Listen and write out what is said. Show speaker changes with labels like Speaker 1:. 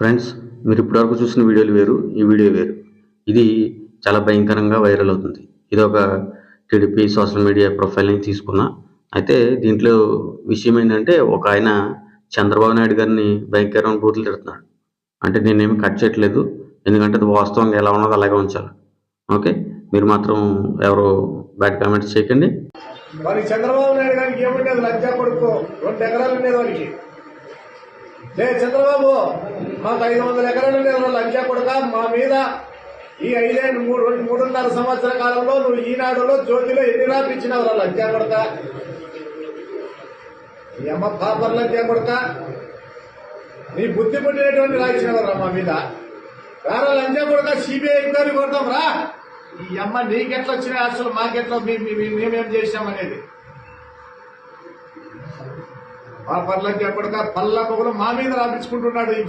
Speaker 1: Friends మీరు ఇప్పటివరకు చూసిన వీడియోలు వేరు ఈ వీడియో వేరు. ఇది చాలా భయంకరంగా వైరల్ అవుతుంది. ఇది ఒక టీడీపీ సోషల్ మీడియా ప్రొఫైల్ తీసుకున్నా. అయితే దీంట్లో విషయం ఏంటంటే ఒక ఆయన చంద్రబాబు నాయుడు గారిని భయంకరమైన బూతులు తిడుతున్నాడు. అంటే నేనేమి కట్ చేయట్లేదు. ఎందుకంటే అది వాస్తవంగా ఎలా ఉన్నదో అలాగే ఉంచాలి. ఓకే మీరు మాత్రం ఎవరు బ్యాడ్ కామెంట్స్ చేయకండి.
Speaker 2: మరి చంద్రబాబు నాయుడు గారికి ఏముండేది? లంచా కొడుకు. రెండు ఎకరాలు ఉండేది లే చంద్రబాబు! మాకు ఐదు వందల ఎకరాలు నేను లంచా కొడుక. మా మీద ఈ ఐదేళ్ళు మూడు మూడున్నర సంవత్సర కాలంలో నువ్వు ఈనాడులో జ్యోతిలో ఎన్ని రాపించినావు లంచా కొడుక? ఈ అమ్మ పాపర్ లంచా కొడుక. నీ బుద్ధి పుట్టినటువంటి రాయించినవరా మా మీద. రారా లంచా కొడుక సిబిఐ ఎంక్వైరీ కొడతాం రా. ఈ అమ్మ నీకెట్లా వచ్చినాయి అసలు మాకెట్లా మేమేం చేశామనేది ఆ పర్లంచా కొడుక పల్ల పొగలు మా మీద రాపించుకుంటున్నాడు ఈ